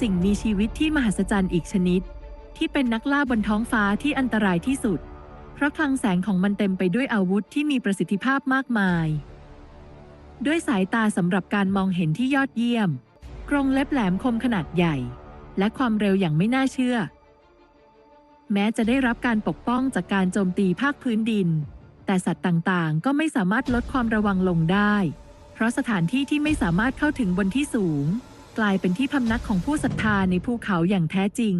สิ่งมีชีวิตที่มหัศจรรย์อีกชนิด ที่เป็นนักล่าบนท้องฟ้าที่อันตรายที่สุด เพราะคลังแสงของมันเต็มไปด้วยอาวุธที่มีประสิทธิภาพมากมาย ด้วยสายตาสำหรับการมองเห็นที่ยอดเยี่ยม กรงเล็บแหลมคมขนาดใหญ่ และความเร็วอย่างไม่น่าเชื่อ แม้จะได้รับการปกป้องจากการโจมตีภาคพื้นดิน แต่สัตว์ต่างๆ ก็ไม่สามารถลดความระวังลงได้ เพราะสถานที่ที่ไม่สามารถเข้าถึงบนที่สูง กลายเป็นที่พำนักของผู้ศรัทธาในภูเขาอย่างแท้จริง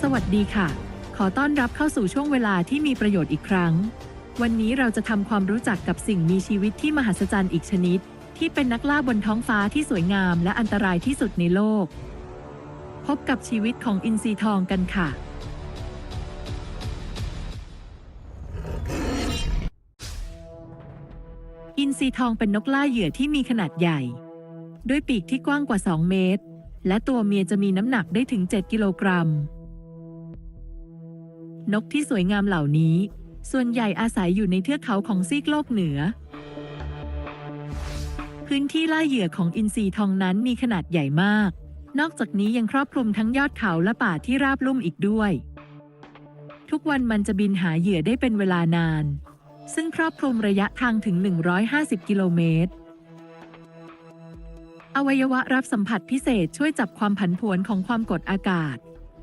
สวัสดีค่ะ ขอต้อนรับเข้าสู่ช่วงเวลาที่มีประโยชน์อีกครั้ง วันนี้เราจะทำความรู้จักกับสิ่งมีชีวิตที่มหัศจรรย์อีกชนิด ที่เป็นนักล่าบนท้องฟ้าที่สวยงามและอันตรายที่สุดในโลก พบกับชีวิตของอินทรีทองกันค่ะ อินทรีทองเป็นนกล่าเหยื่อที่มีขนาดใหญ่ ด้วยปีกที่กว้างกว่า 2 เมตร และตัวเมียจะมีน้ำหนักได้ถึง 7 กิโลกรัม นกที่สวยงามเหล่านี้ ส่วนใหญ่อาศัยอยู่ในเทือกเขาของซีกโลกเหนือ พื้นที่ล่าเหยื่อของอินทรีทองนั้นมีขนาดใหญ่มาก นอกจากนี้ยังครอบคลุมทั้งยอดเขาและป่าที่ราบลุ่มอีกด้วย ทุกวันมันจะบินหาเหยื่อได้เป็นเวลานาน ซึ่งครอบคลุมระยะทางถึง 150 กิโลเมตร อวัยวะรับสัมผัสพิเศษช่วยจับความผันผวนของความกดอากาศ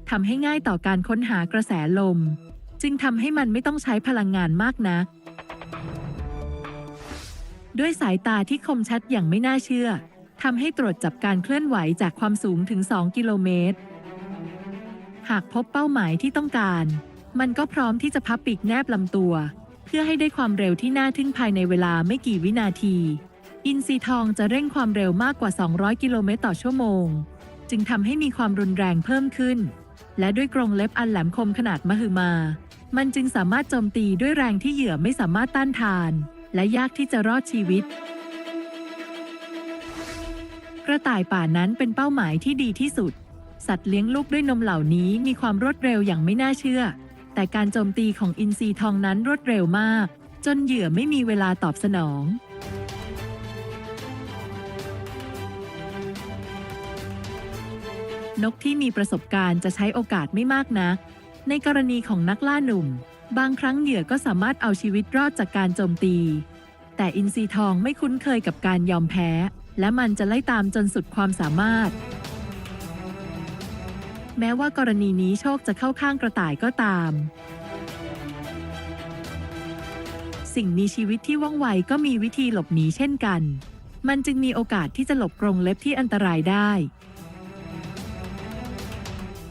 ทำให้ง่ายต่อการค้นหากระแสลม จึงทำให้มันไม่ต้องใช้พลังงานมากนัก ด้วยสายตาที่คมชัดอย่างไม่น่าเชื่อ ทำให้ตรวจจับการเคลื่อนไหวจากความสูงถึง 2 กิโลเมตร หากพบเป้าหมายที่ต้องการ มันก็พร้อมที่จะพับปีกแนบลำตัว เพื่อให้ได้ความเร็วที่น่าทึ่งภายในเวลาไม่กี่วินาที อินทรีทองจะเร่งความเร็วมากกว่า 200 กิโลเมตรต่อชั่วโมง จึงทำให้มีความรุนแรงเพิ่มขึ้น และด้วยกรงเล็บอันแหลมคมขนาดมหึมา มันจึงสามารถโจมตีด้วยแรงที่เหยื่อไม่สามารถต้านทาน และยากที่จะรอดชีวิต กระต่ายป่านั้นเป็นเป้าหมายที่ดีที่สุด สัตว์เลี้ยงลูกด้วยนมเหล่านี้มีความรวดเร็วอย่างไม่น่าเชื่อ แต่การโจมตีของอินทรีทองนั้นรวดเร็วมาก จนเหยื่อไม่มีเวลาตอบสนอง นกที่มีประสบการณ์จะใช้โอกาสไม่มากนัก ในกรณีของนักล่าหนุ่ม บางครั้งเหยื่อก็สามารถเอาชีวิตรอดจากการโจมตี แต่อินทรีทองไม่คุ้นเคยกับการยอมแพ้ และมันจะไล่ตามจนสุดความสามารถ แม้ว่ากรณีนี้โชคจะเข้าข้างกระต่ายก็ตาม สิ่งมีชีวิตที่ว่องไวก็มีวิธีหลบหนีเช่นกัน มันจึงมีโอกาสที่จะหลบกรงเล็บที่อันตรายได้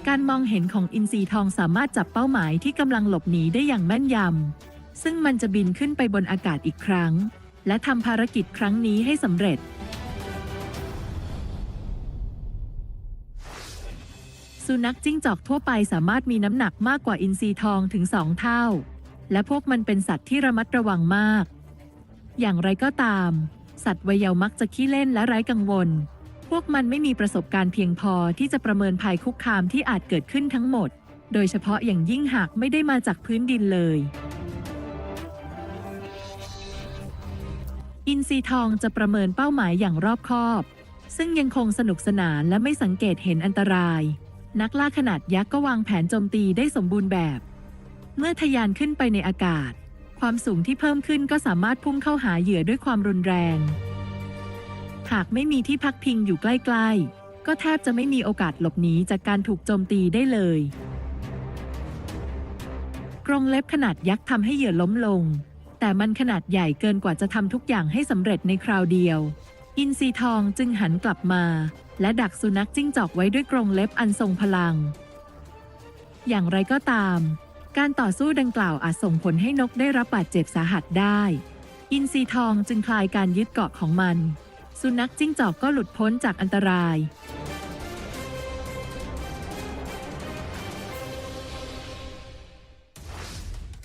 การมองเห็นของอินทรีทองสามารถจับเป้าหมายที่กำลังหลบหนีได้อย่างแม่นยำซึ่งมันจะบินขึ้นไปบนอากาศอีกครั้ง และทำภารกิจครั้งนี้ให้สำเร็จ สุนัขจิ้งจอกทั่วไปสามารถมีน้ำหนักมากกว่าอินทรีทองถึงสองเท่า และพวกมันเป็นสัตว์ที่ระมัดระวังมาก อย่างไรก็ตาม สัตว์วัยเยาว์มักจะขี้เล่นและไร้กังวล พวกมันไม่มีประสบการณ์เพียงพอที่จะประเมินภัยคุกคามที่อาจเกิดขึ้นทั้งหมด โดยเฉพาะอย่างยิ่งหากไม่ได้มาจากพื้นดินเลย อินทรีทองจะประเมินเป้าหมายอย่างรอบคอบซึ่งยังคงสนุกสนานและไม่สังเกตเห็นอันตราย นักล่าขนาดยักษ์ก็วางแผนโจมตีได้สมบูรณ์แบบ เมื่อทะยานขึ้นไปในอากาศ ความสูงที่เพิ่มขึ้นก็สามารถพุ่งเข้าหาเหยื่อด้วยความรุนแรง หากไม่มีที่พักพิงอยู่ใกล้ๆ ก็แทบจะไม่มีโอกาสหลบหนีจากการถูกโจมตีได้เลยกรงเล็บขนาดยักษ์ทำให้เหยื่อล้มลง แต่มันขนาดใหญ่เกินกว่าจะทำทุกอย่างให้สำเร็จในคราวเดียว อินทรีทองจึงหันกลับมา และดักสุนัขจิ้งจอกไว้ด้วยกรงเล็บอันทรงพลัง อย่างไรก็ตาม การต่อสู้ดังกล่าวอาจส่งผลให้นกได้รับบาดเจ็บสาหัสได้ อินทรีทองจึงคลายการยึดเกาะของมัน สุนัขจิ้งจอกก็หลุดพ้นจากอันตราย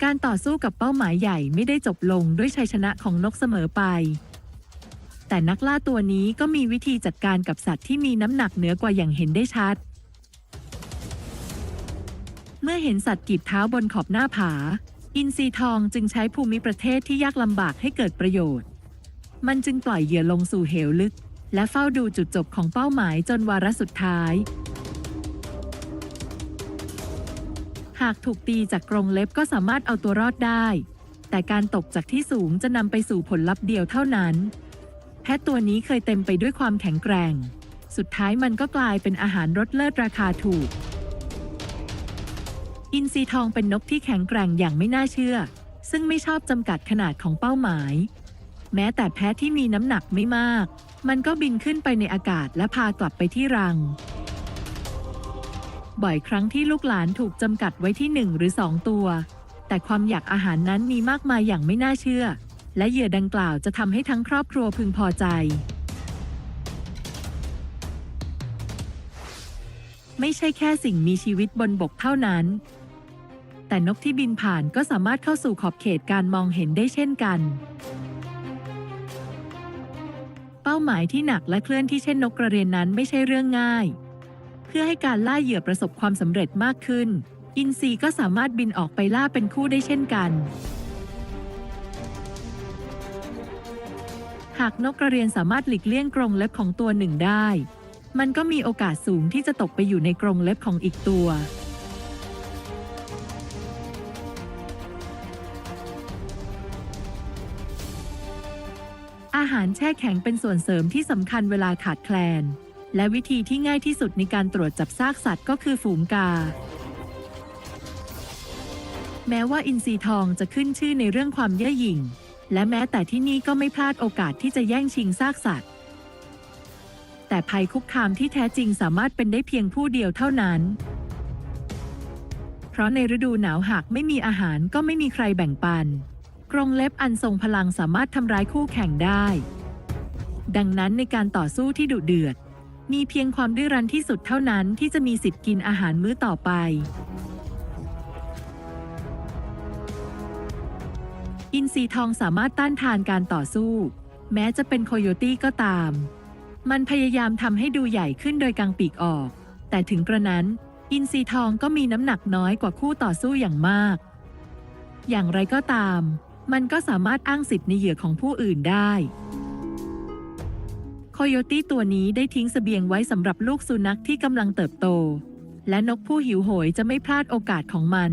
การต่อสู้กับเป้าหมายใหญ่ไม่ได้จบลงด้วยชัยชนะของนกเสมอไป แต่นักล่าตัวนี้ก็มีวิธีจัดการกับสัตว์ที่มีน้ำหนักเหนือกว่าอย่างเห็นได้ชัด เมื่อเห็นสัตว์กีบเท้าบนขอบหน้าผา อินทรีทองจึงใช้ภูมิประเทศที่ยากลำบากให้เกิดประโยชน์ มันจึงปล่อยเหยื่อลงสู่เหวลึก และเฝ้าดูจุดจบของเป้าหมายจนวาระสุดท้าย หากถูกตีจากกรงเล็บก็สามารถเอาตัวรอดได้ แต่การตกจากที่สูงจะนำไปสู่ผลลัพธ์เดียวเท่านั้น แพะตัวนี้เคยเต็มไปด้วยความแข็งแกร่ง สุดท้ายมันก็กลายเป็นอาหารรสเลิศราคาถูก อินทรีทองเป็นนกที่แข็งแกร่งอย่างไม่น่าเชื่อ ซึ่งไม่ชอบจำกัดขนาดของเป้าหมาย แม้แต่แพะที่มีน้ำหนักไม่มาก มันก็บินขึ้นไปในอากาศและพากลับไปที่รัง บ่อยครั้งที่ลูกหลานถูกจำกัดไว้ที่หนึ่งหรือสองตัว แต่ความอยากอาหารนั้นมีมากมายอย่างไม่น่าเชื่อ และเหยื่อดังกล่าวจะทำให้ทั้งครอบครัวพึงพอใจ ไม่ใช่แค่สิ่งมีชีวิตบนบกเท่านั้น แต่นกที่บินผ่านก็สามารถเข้าสู่ขอบเขตการมองเห็นได้เช่นกัน เป้าหมายที่หนักและเคลื่อนที่เช่นนกกระเรียนนั้นไม่ใช่เรื่องง่าย เพื่อให้การล่าเหยื่อประสบความสำเร็จมากขึ้น อินทรีก็สามารถบินออกไปล่าเป็นคู่ได้เช่นกันากนกกระเรียนสามารถหลีกเลี่ยงกรงเล็บของตัวหนึ่งได้ มันก็มีโอกาสสูงที่จะตกไปอยู่ในกรงเล็บของอีกตัว อาหารแช่แข็งเป็นส่วนเสริมที่สำคัญเวลาขาดแคลน และวิธีที่ง่ายที่สุดในการตรวจจับซากสัตว์ก็คือฝูงกาแม้ว่าอินทรีทองจะขึ้นชื่อในเรื่องความเย่อหยิ่ง และแม้แต่ที่นี่ก็ไม่พลาดโอกาสที่จะแย่งชิงซากสัตว์ แต่ภัยคุกคามที่แท้จริงสามารถเป็นได้เพียงผู้เดียวเท่านั้น เพราะในฤดูหนาวหากไม่มีอาหารก็ไม่มีใครแบ่งปัน กรงเล็บอันทรงพลังสามารถทำร้ายคู่แข่งได้ ดังนั้นในการต่อสู้ที่ดุเดือด มีเพียงความดื้อรั้นที่สุดเท่านั้นที่จะมีสิทธิ์กินอาหารมื้อต่อไป อินทรีทองสามารถต้านทานการต่อสู้ แม้จะเป็นโคโยตี้ก็ตาม มันพยายามทำให้ดูใหญ่ขึ้นโดยกางปีกออก แต่ถึงกระนั้น อินทรีทองก็มีน้ำหนักน้อยกว่าคู่ต่อสู้อย่างมาก อย่างไรก็ตาม มันก็สามารถอ้างสิทธิ์ในเหยื่อของผู้อื่นได้โคโยตี้ตัวนี้ได้ทิ้งเสบียงไว้สำหรับลูกสุนัขที่กำลังเติบโต และนกผู้หิวโหยจะไม่พลาดโอกาสของมัน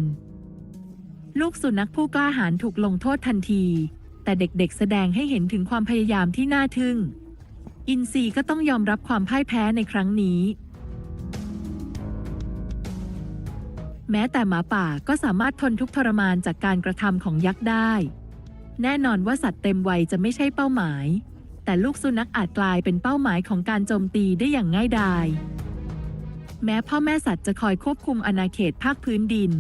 ลูกสุนัขผู้กล้าหาญถูกลงโทษทันที แต่เด็กๆ แสดงให้เห็นถึงความพยายามที่น่าทึ่ง อินซีก็ต้องยอมรับความพ่ายแพ้ในครั้งนี้ แม้แต่หมาป่าก็สามารถทนทุกทรมานจากการกระทำของยักษ์ได้ แน่นอนว่าสัตว์เต็มวัยจะไม่ใช่เป้าหมาย แต่ลูกสุนัขอาจกลายเป็นเป้าหมายของการโจมตีได้อย่างง่ายดายแม้พ่อแม่สัตว์จะคอยควบคุมอาณาเขตภาคพื้นดิน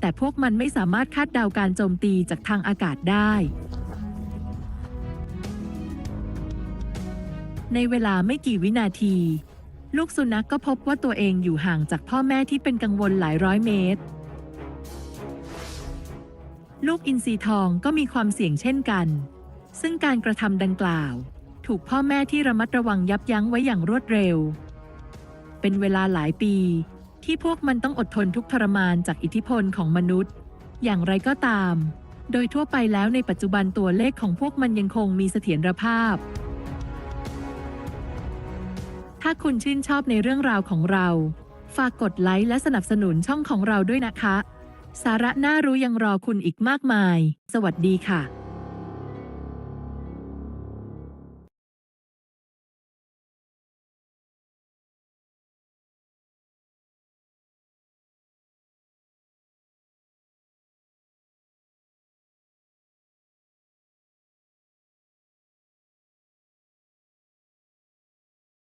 แต่พวกมันไม่สามารถคาดเดาการโจมตีจากทางอากาศได้ ในเวลาไม่กี่วินาที ลูกสุนัขก็พบว่าตัวเองอยู่ห่างจากพ่อแม่ที่เป็นกังวลหลายร้อยเมตร ลูกอินทรีทองก็มีความเสี่ยงเช่นกัน ซึ่งการกระทำดังกล่าว ถูกพ่อแม่ที่ระมัดระวังยับยั้งไว้อย่างรวดเร็ว เป็นเวลาหลายปี ที่พวกมันต้องอดทนทุกทรมานจากอิทธิพลของมนุษย์ อย่างไรก็ตาม โดยทั่วไปแล้วในปัจจุบันตัวเลขของพวกมันยังคงมีเสถียรภาพ ถ้าคุณชื่นชอบในเรื่องราวของเรา ฝากกดไลค์และสนับสนุนช่องของเราด้วยนะคะ สาระน่ารู้ยังรอคุณอีกมากมาย สวัสดีค่ะ